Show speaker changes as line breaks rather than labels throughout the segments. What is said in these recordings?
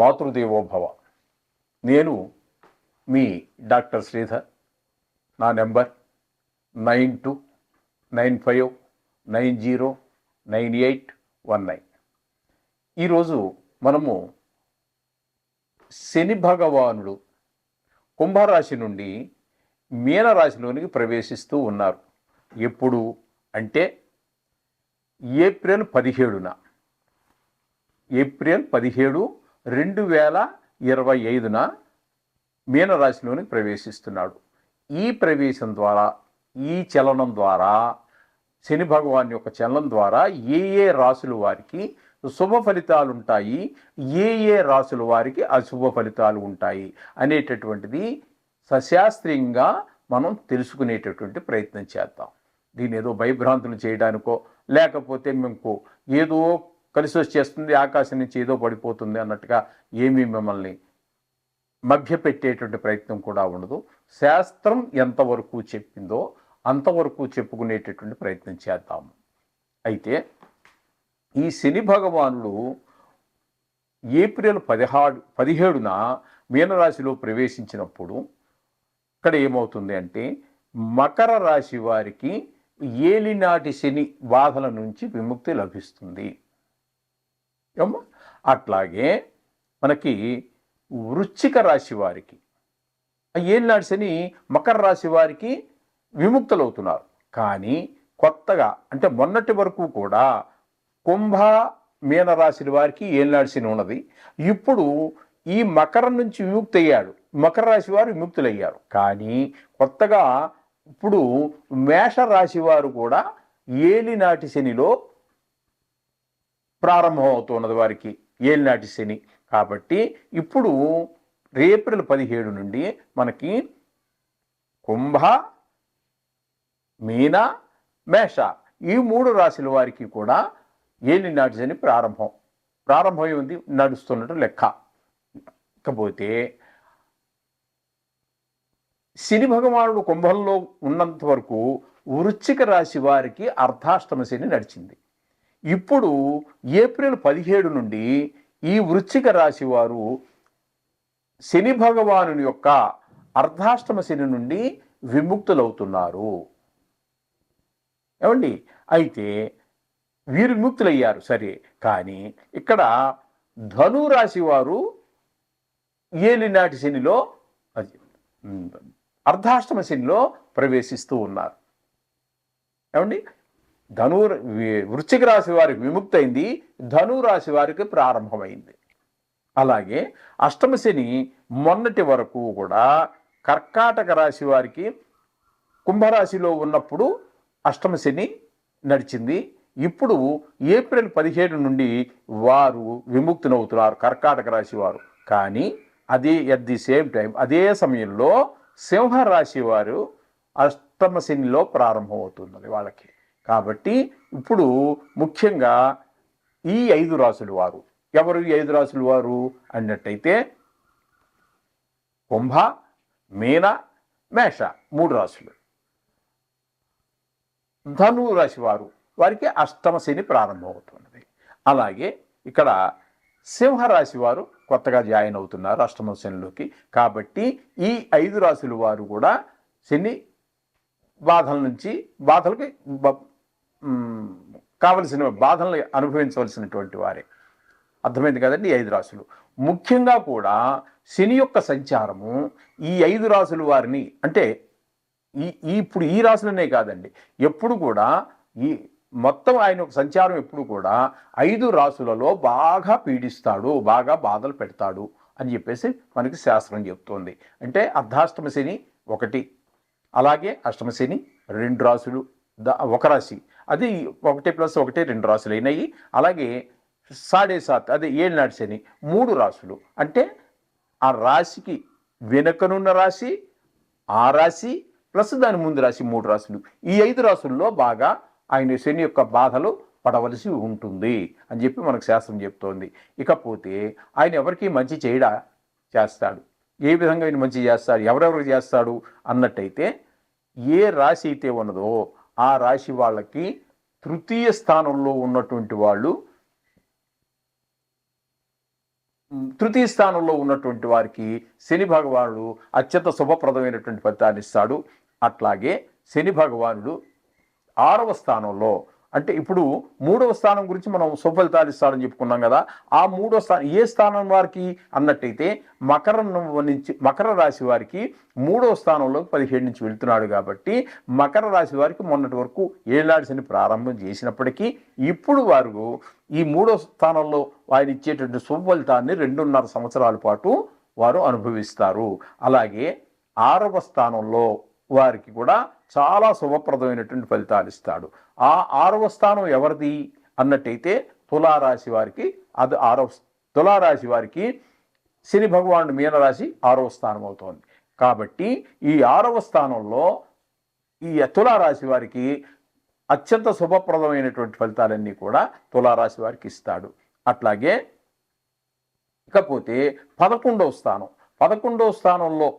మాతృదేవోభవ నేను మీ డాక్టర్ శ్రీధర్. నా number nine two nine five nine zero nine eight one nine. ఈరోజు మనము శని భగవానుడు కుంభరాశి నుండి మీనరాశిలోనికి ప్రవేశిస్తూ ఉన్నారు. ఎప్పుడు అంటే ఏప్రిల్ పదిహేడున. ఏప్రిల్ పదిహేడు రెండు వేల ఇరవై ఐదున మీనరాశిలోనికి ప్రవేశిస్తున్నాడు. ఈ ప్రవేశం ద్వారా ఈ చలనం ద్వారా శని భగవాన్ యొక్క చలనం ద్వారా ఏ ఏ రాసుల వారికి శుభ ఫలితాలు ఉంటాయి ఏ ఏ రాశుల వారికి అశుభ ఫలితాలు ఉంటాయి అనేటటువంటిది సశాస్త్రీయంగా మనం తెలుసుకునేటటువంటి ప్రయత్నం చేద్దాం. దీని ఏదో భయభ్రాంతులు చేయడానికో లేకపోతే మేము ఏదో కలిసి వచ్చేస్తుంది ఆకాశం నుంచి ఏదో పడిపోతుంది అన్నట్టుగా ఏమీ మిమ్మల్ని మభ్యపెట్టేటువంటి ప్రయత్నం కూడా ఉండదు. శాస్త్రం ఎంతవరకు చెప్పిందో అంతవరకు చెప్పుకునేటటువంటి ప్రయత్నం చేద్దాము అయితే ఈ శని భగవానుడు ఏప్రిల్ పదిహాడు పదిహేడున మీనరాశిలో ప్రవేశించినప్పుడు ఇక్కడ ఏమవుతుంది అంటే మకర రాశి వారికి ఏలినాటి శని బాధల నుంచి విముక్తి లభిస్తుంది. అట్లాగే మనకి వృశ్చిక రాశి వారికి ఆ ఏలినాటి శని మకర రాశి వారికి విముక్తులవుతున్నారు. కానీ కొత్తగా అంటే మొన్నటి వరకు కూడా కుంభ మీన రాశి వారికి ఏలినాటి శని ఉన్నది. ఇప్పుడు ఈ మకరం నుంచి విముక్తి అయ్యాడు మకర రాశి వారు విముక్తులయ్యారు. కానీ కొత్తగా ఇప్పుడు మేష రాశి వారు కూడా ఏలినాటి శనిలో ప్రారంభమవుతున్నది వారికి ఏలినాటి శని. కాబట్టి ఇప్పుడు ఏప్రిల్ పదిహేడు నుండి మనకి కుంభ మీన మేష ఈ మూడు రాశుల వారికి కూడా ఏలినాటి శని ప్రారంభం. ప్రారంభమై ఉంది నడుస్తున్నట్టు లెక్క. ఇకపోతే శని భగవానుడు కుంభంలో ఉన్నంత వరకు వృశ్చిక రాశి వారికి అర్ధాష్టమ శని నడిచింది. ఇప్పుడు ఏప్రిల్ పదిహేడు నుండి ఈ వృశ్చిక రాశి వారు శని భగవానుని యొక్క అర్ధాష్టమ శని నుండి విముక్తులవుతున్నారు. ఏమండి? అయితే వీరు విముక్తులయ్యారు సరే. కానీ ఇక్కడ ధనురాశి వారు ఏలినాటి శనిలో అది అర్ధాష్టమ శనిలో ప్రవేశిస్తూ ఉన్నారు. ఏమండి? ధను వృశ్చిక రాశి వారికి విముక్తి అయింది ధను రాశి వారికి ప్రారంభమైంది. అలాగే అష్టమ శని మొన్నటి వరకు కూడా కర్కాటక రాశి వారికి కుంభరాశిలో ఉన్నప్పుడు అష్టమ శని నడిచింది. ఇప్పుడు ఏప్రిల్ పదిహేడు నుండి వారు విముక్తునవుతున్నారు కర్కాటక రాశి వారు. కానీ అదే ఎట్ ది సేమ్ టైం అదే సమయంలో సింహరాశి వారు అష్టమ శనిలో ప్రారంభమవుతుంది వాళ్ళకి. కాబట్టి ఇప్పుడు ముఖ్యంగా ఈ ఐదు రాసులు వారు. ఎవరు ఈ ఐదు రాసులు వారు? అన్నట్టయితే కుంభ మీన మేష మూడు రాసులు. ధను రాశి వారు వారికి అష్టమ శని ప్రారంభమవుతున్నది అలాగే ఇక్కడ సింహరాశి వారు కొత్తగా జాయిన్ అవుతున్నారు అష్టమ శనిలోకి. కాబట్టి ఈ ఐదు రాశుల వారు కూడా శని బాధల నుంచి బాధలకి కావలసిన బాధలను అనుభవించవలసినటువంటి వారే. అర్థమైంది కదండి ఐదు రాశులు ముఖ్యంగా కూడా శని యొక్క సంచారము ఈ ఐదు రాశుల వారిని అంటే ఈ ఇప్పుడు ఈ రాశులనే కాదండి. ఎప్పుడు కూడా ఈ మొత్తం ఆయన యొక్క సంచారం ఎప్పుడు కూడా ఐదు రాశులలో బాగా పీడిస్తాడు బాగా బాధలు పెడతాడు అని చెప్పేసి మనకి శాస్త్రం చెప్తోంది. అంటే అర్ధాష్టమ శని ఒకటి అలాగే అష్టమ శని రెండు రాశులు ద ఒక రాశి. అది ఒకటి ప్లస్ ఒకటి రెండు రాశులు అయినాయి అలాగే సాడే సాత్ అదే ఏళ్ళనాటి శని మూడు రాశులు అంటే ఆ రాశికి వెనుకనున్న రాశి ఆ రాశి ప్లస్ దాని ముందు రాశి మూడు రాశులు ఈ ఐదు రాశుల్లో బాగా ఆయన శని యొక్క బాధలు పడవలసి ఉంటుంది అని చెప్పి మనకు శాస్త్రం చెప్తోంది. ఇకపోతే ఆయన ఎవరికి మంచి చేయడా చేస్తాడు. ఏ విధంగా ఆయన మంచి చేస్తాడు? ఎవరెవరికి చేస్తాడు? అన్నట్టయితే ఏ రాశి అయితే ఉన్నదో ఆ రాశి వాళ్ళకి తృతీయ స్థానంలో ఉన్నటువంటి వాళ్ళు తృతీయ స్థానంలో ఉన్నటువంటి వారికి శని భగవానుడు అత్యంత శుభప్రదమైనటువంటి ఫలితాన్ని ఇస్తాడు. అట్లాగే శని భగవానుడు ఆరవ స్థానంలో అంటే ఇప్పుడు మూడవ స్థానం గురించి మనం సుఫలితాలు ఇస్తాడని చెప్పుకున్నాం కదా ఆ మూడవ స్థానం ఏ స్థానం వారికి? అన్నట్టయితే మకరం నుంచి మకర రాశి వారికి మూడవ స్థానంలో పదిహేడు నుంచి వెళ్తున్నాడు కాబట్టి మకర రాశి వారికి మొన్నటి వరకు ఏలాడిసిని ప్రారంభం చేసినప్పటికీ ఇప్పుడు వారు ఈ మూడో స్థానంలో ఆయన ఇచ్చేటువంటి సుఫలితాన్ని రెండున్నర సంవత్సరాల పాటు వారు అనుభవిస్తారు. అలాగే ఆరవ స్థానంలో వారికి కూడా చాలా శుభప్రదమైనటువంటి ఫలితాలు ఇస్తాడు. ఆ ఆరవ స్థానం ఎవరిది అన్నట్టయితే తులారాశి వారికి అది ఆరవ తులారాశి వారికి శని భగవానుడు మీనరాశి ఆరవ స్థానం అవుతోంది. కాబట్టి ఈ ఆరవ స్థానంలో ఈ తులారాశి వారికి అత్యంత శుభప్రదమైనటువంటి ఫలితాలన్నీ కూడా తులారాశి వారికి ఇస్తాడు. అట్లాగే ఇకపోతే పదకొండవ స్థానం. పదకొండవ స్థానంలో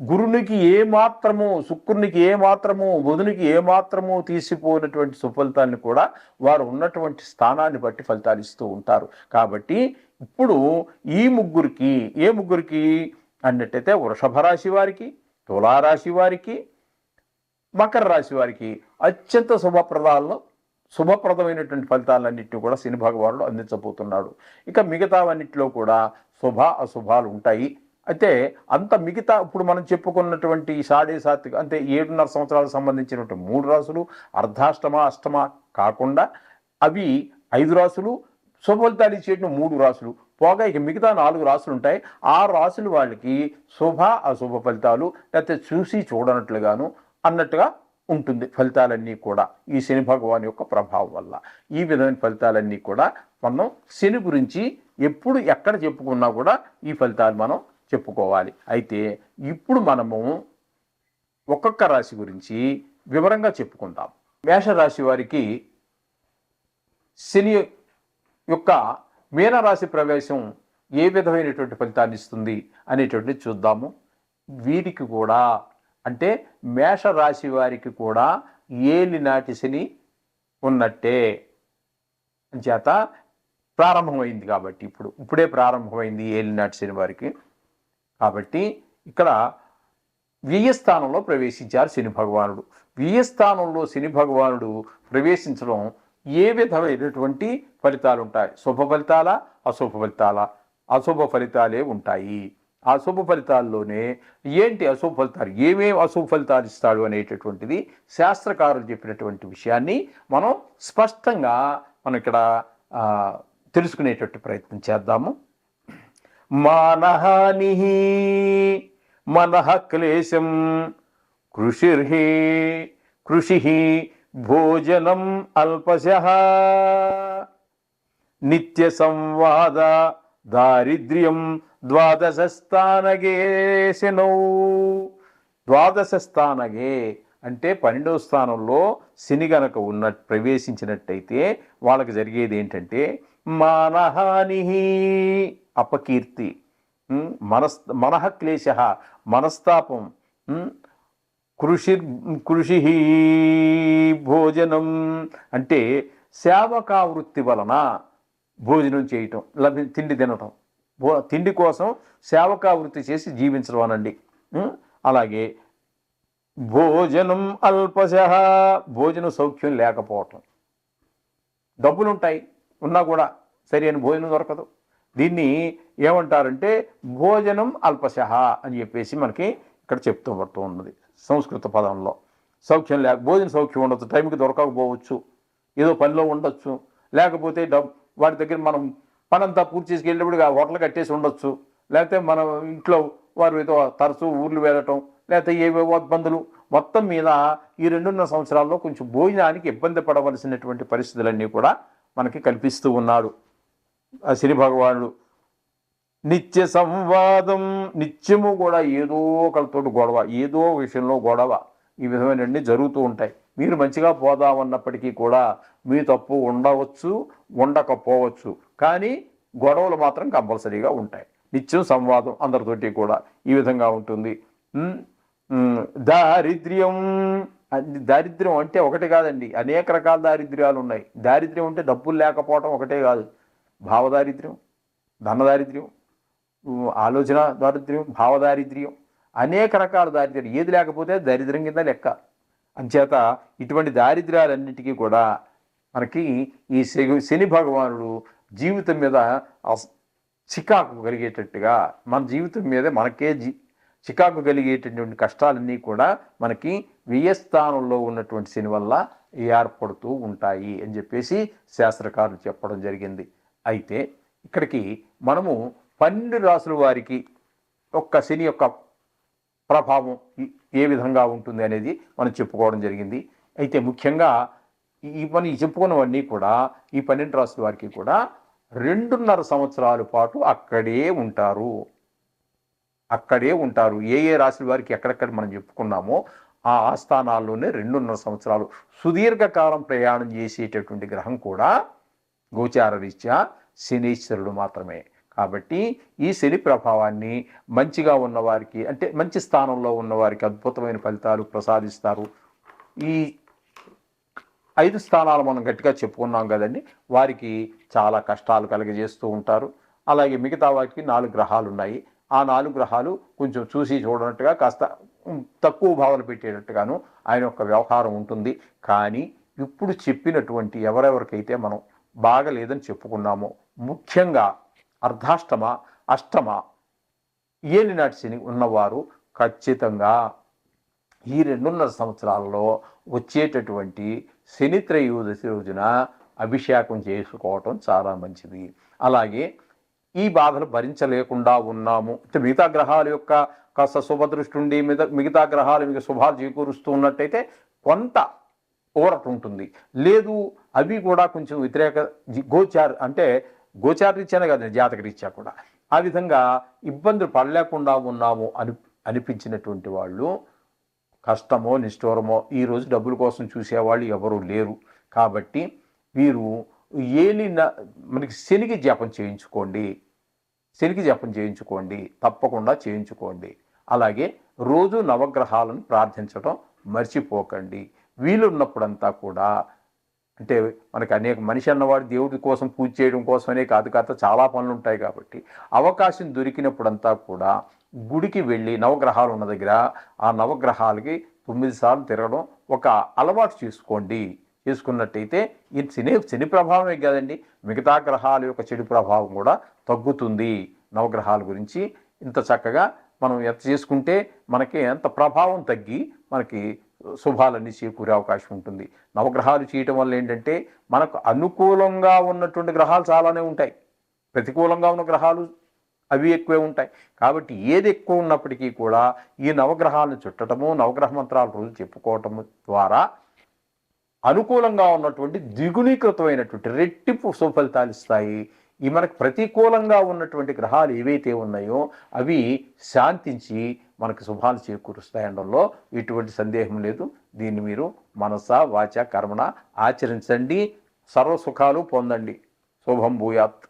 గురునికి ఏ మాత్రము శుక్రునికి ఏ మాత్రము బుధునికి ఏ మాత్రము తీసిపోయినటువంటి సుఫలితాన్ని కూడా వారు ఉన్నటువంటి స్థానాన్ని బట్టి ఫలితాలు ఇస్తూ ఉంటారు. కాబట్టి ఇప్పుడు ఈ ముగ్గురికి ఏ ముగ్గురికి అన్నట్టయితే వృషభ రాశి వారికి తులారాశి వారికి మకర రాశి వారికి అత్యంత శుభప్రదాల్లో శుభప్రదమైనటువంటి ఫలితాలన్నింటినీ కూడా శని భగవానుడు అందించబోతున్నాడు. ఇక మిగతావన్నిటిలో కూడా శుభ అశుభాలు ఉంటాయి. అయితే అంత మిగతా ఇప్పుడు మనం చెప్పుకున్నటువంటి సాడే సాత్విక అంటే ఏడున్నర సంవత్సరాలకు సంబంధించినటువంటి మూడు రాసులు అర్ధాష్టమ అష్టమ కాకుండా అవి ఐదు రాసులు శుభఫలితాలు ఇచ్చేటువంటి మూడు రాసులు. పోగా ఇక మిగతా నాలుగు రాసులు ఉంటాయి. ఆ రాసులు వాళ్ళకి శుభ అశుభ ఫలితాలు లేకపోతే చూసి చూడనట్లుగాను అన్నట్టుగా ఉంటుంది ఫలితాలన్నీ కూడా ఈ శని భగవాన్ యొక్క ప్రభావం వల్ల. ఈ విధమైన ఫలితాలన్నీ కూడా మనం శని గురించి ఎప్పుడు ఎక్కడ చెప్పుకున్నా కూడా ఈ ఫలితాలు మనం చెప్పుకోవాలి. అయితే ఇప్పుడు మనము ఒక్కొక్క రాశి గురించి వివరంగా చెప్పుకుందాం. మేషరాశి వారికి శని యొక్క మీనరాశి ప్రవేశం ఏ విధమైనటువంటి ఫలితాన్ని ఇస్తుంది అనేటువంటిది చూద్దాము. వీరికి కూడా అంటే మేషరాశి వారికి కూడా ఏలినాటి శని ఉన్నట్టే. చేత ప్రారంభమైంది కాబట్టి ఇప్పుడు ఇప్పుడే ప్రారంభమైంది ఏలినాటి శని వారికి. కాబట్టి ఇక్కడ వ్యయస్థానంలో ప్రవేశించారు శని భగవానుడు. వ్యయస్థానంలో శని భగవానుడు ప్రవేశించడం ఏ విధమైనటువంటి ఫలితాలు ఉంటాయి? శుభ ఫలితాల? అశుభ ఫలితాల? అశుభ ఫలితాలే ఉంటాయి. ఆ శుభ ఫలితాల్లోనే ఏంటి అశుభ ఫలితాలు? ఏమేమి అశుభ ఫలితాలు ఇస్తాడు అనేటటువంటిది శాస్త్రకారులు చెప్పినటువంటి విషయాన్ని మనం స్పష్టంగా మనం ఇక్కడ ఆ, తెలుసుకునేటట్టు ప్రయత్నం చేద్దాము. మానహాని మనః క్లేశం కృషిర్హి కృషి భోజనం అల్పశ నిత్య సంవాద దారిద్ర్యం ద్వాదశ స్థానగే శనౌ. ద్వాదశ స్థానగే అంటే పన్నెండవ స్థానంలో శని గనక ఉన్న ప్రవేశించినట్టయితే వాళ్ళకి జరిగేది ఏంటంటే మానహాని. అపకీర్తి. మనస్ మనః క్లేశ మనస్తాపం కృషి కృషి భోజనం. అంటే సేవకా వృత్తి వలన భోజనం చేయటం లభి తిండి తినటం. భో తిండి కోసం సేవకా వృత్తి చేసి జీవించడం అనండి. అలాగే భోజనం అల్పశ భోజనం సౌఖ్యం లేకపోవటం. డబ్బులుంటాయి. ఉన్నా కూడా సరి భోజనం దొరకదు. దీన్ని ఏమంటారంటే భోజనం అల్పశ అని చెప్పేసి మనకి ఇక్కడ చెప్తూ పడుతూ ఉన్నది సంస్కృత పదంలో. సౌఖ్యం లేక భోజన సౌఖ్యం ఉండొచ్చు టైంకి దొరకకపోవచ్చు ఏదో పనిలో ఉండొచ్చు లేకపోతే డబ్ వాటి దగ్గర మనం పనంతా పూర్తి చేసుకెళ్ళినప్పుడు ఆ హోటల్ కట్టేసి ఉండొచ్చు లేకపోతే మనం ఇంట్లో వారు ఏదో తరచూ ఊర్లు వెళ్ళటం లేకపోతే ఏవేవో ఇబ్బందులు మొత్తం మీద ఈ రెండున్నర సంవత్సరాల్లో కొంచెం భోజనానికి ఇబ్బంది పడవలసినటువంటి పరిస్థితులన్నీ కూడా మనకి కల్పిస్తూ ఉన్నాడు. ఆ శని భగవానుడు నిత్య సంవాదం నిత్యము కూడా ఏదో ఒకరితోటి గొడవ ఏదో విషయంలో గొడవ ఈ విధమైనవన్నీ జరుగుతూ ఉంటాయి. మీరు మంచిగా పోదామన్నప్పటికీ కూడా మీ తప్పు ఉండవచ్చు ఉండకపోవచ్చు. కానీ గొడవలు మాత్రం కంపల్సరీగా ఉంటాయి. నిత్యం సంవాదం అందరితోటి కూడా ఈ విధంగా ఉంటుంది. దారిద్ర్యం దారిద్ర్యం అంటే ఒకటి కాదండి. అనేక రకాల దారిద్ర్యాలు ఉన్నాయి. దారిద్ర్యం అంటే డబ్బులు లేకపోవడం ఒకటే కాదు. భావదారిద్ర్యం ధనదారిద్ర్యం ఆలోచన దారిద్ర్యం భావదారిద్ర్యం అనేక రకాల దారిద్ర్యం ఏది లేకపోతే దరిద్రం కింద లెక్క. అంచేత ఇటువంటి దారిద్ర్యాలన్నిటికీ కూడా మనకి ఈ శని భగవానుడు జీవితం మీద చికాకు కలిగేటట్టుగా మన జీవితం మీద మనకే జీ చికాకు కలిగేటటువంటి కష్టాలన్నీ కూడా మనకి వ్యయస్థానంలో ఉన్నటువంటి శని వల్ల ఏర్పడుతూ ఉంటాయి అని చెప్పేసి శాస్త్రకారులు చెప్పడం జరిగింది. అయితే ఇక్కడికి మనము పన్నెండు రాసుల వారికి ఒక్క శని యొక్క ప్రభావం ఏ విధంగా ఉంటుంది అనేది మనం చెప్పుకోవడం జరిగింది. అయితే ముఖ్యంగా ఈ మనం చెప్పుకున్నవన్నీ కూడా ఈ పన్నెండు రాసుల వారికి కూడా రెండున్నర సంవత్సరాల పాటు అక్కడే ఉంటారు. అక్కడే ఉంటారు. ఏ ఏ రాశుల వారికి ఎక్కడెక్కడ మనం చెప్పుకున్నామో ఆ ఆస్థానాల్లోనే రెండున్నర సంవత్సరాలు సుదీర్ఘకాలం ప్రయాణం చేసేటటువంటి గ్రహం కూడా గోచార రీత్యా శనీశ్వరుడు మాత్రమే. కాబట్టి ఈ శని ప్రభావాన్ని మంచిగా ఉన్నవారికి అంటే మంచి స్థానంలో ఉన్నవారికి అద్భుతమైన ఫలితాలు ప్రసాదిస్తారు. ఈ ఐదు స్థానాలు మనం గట్టిగా చెప్పుకున్నాం కదండి వారికి చాలా కష్టాలు కలిగజేస్తూ ఉంటారు. అలాగే మిగతా వారికి నాలుగు గ్రహాలు ఉన్నాయి. ఆ నాలుగు గ్రహాలు కొంచెం చూసి చూడనట్టుగా కాస్త తక్కువ భావన పెట్టేటట్టుగాను ఆయన యొక్క వ్యవహారం ఉంటుంది. కానీ ఇప్పుడు చెప్పినటువంటి ఎవరెవరికైతే మనం బాగలేదని చెప్పుకున్నామో ముఖ్యంగా అర్ధాష్టమ అష్టమ ఏలినాటి శని ఉన్నవారు ఖచ్చితంగా ఈ రెండున్నర సంవత్సరాలలో వచ్చేటటువంటి శని త్రయోదశి రోజున అభిషేకం చేసుకోవటం చాలా మంచిది. అలాగే ఈ బాధలు భరించలేకుండా ఉన్నాము. అంటే మిగతా గ్రహాల యొక్క కాస్త శుభదృష్టి ఉండి మిగతా మిగతా గ్రహాలు మీకు శుభాలు చేకూరుస్తూ ఉన్నట్టయితే కొంత ఊరట ఉంటుంది. లేదు అవి కూడా కొంచెం వ్యతిరేక గోచార్ అంటే గోచారరీత్యానే కాదు జాతక రీత్యా కూడా. ఆ విధంగా ఇబ్బందులు పడలేకుండా ఉన్నాము అని అనిపించినటువంటి వాళ్ళు కష్టమో నిష్ఠూరమో ఈరోజు డబ్బుల కోసం చూసేవాళ్ళు ఎవరూ లేరు. కాబట్టి వీరు ఏలిన మనకి శనికి జపం చేయించుకోండి. శనికి జపం చేయించుకోండి. తప్పకుండా చేయించుకోండి. అలాగే రోజు నవగ్రహాలను ప్రార్థించడం మర్చిపోకండి. వీలున్నప్పుడంతా కూడా అంటే మనకి అనేక మనిషి అన్నవాడు దేవుడి కోసం పూజ చేయడం కోసమనే కాదు కాదు చాలా పనులు ఉంటాయి కాబట్టి అవకాశం దొరికినప్పుడంతా కూడా గుడికి వెళ్ళి నవగ్రహాలు ఉన్న దగ్గర ఆ నవగ్రహాలకి తొమ్మిది సార్లు తిరగడం ఒక అలవాటు చేసుకోండి. చేసుకున్నట్టయితే ఈ శని శని ప్రభావమే కాదండి. మిగతా గ్రహాల యొక్క చెడు ప్రభావం కూడా తగ్గుతుంది. నవగ్రహాల గురించి ఇంత చక్కగా మనం ఎంత చేసుకుంటే మనకి ఎంత ప్రభావం తగ్గి మనకి శుభాలన్నీ చేకూరే అవకాశం ఉంటుంది. నవగ్రహాలు చేయటం వల్ల ఏంటంటే మనకు అనుకూలంగా ఉన్నటువంటి గ్రహాలు చాలానే ఉంటాయి. ప్రతికూలంగా ఉన్న గ్రహాలు అవి ఎక్కువే ఉంటాయి. కాబట్టి ఏది ఎక్కువ ఉన్నప్పటికీ కూడా ఈ నవగ్రహాలను చుట్టటము నవగ్రహ మంత్రాలు రోజు చెప్పుకోవటము ద్వారా అనుకూలంగా ఉన్నటువంటి ద్విగుణీకృతమైనటువంటి రెట్టింపు సుఫలితాలు ఇస్తాయి. ఈ మనకు ప్రతికూలంగా ఉన్నటువంటి గ్రహాలు ఏవైతే ఉన్నాయో అవి శాంతించి మనకు శుభాలు చేకూరుస్తాయి అనడంలో ఎటువంటి సందేహం లేదు. దీన్ని మీరు మనస వాచ కర్మణ ఆచరించండి. సర్వసుఖాలు పొందండి. శుభం భూయాత్.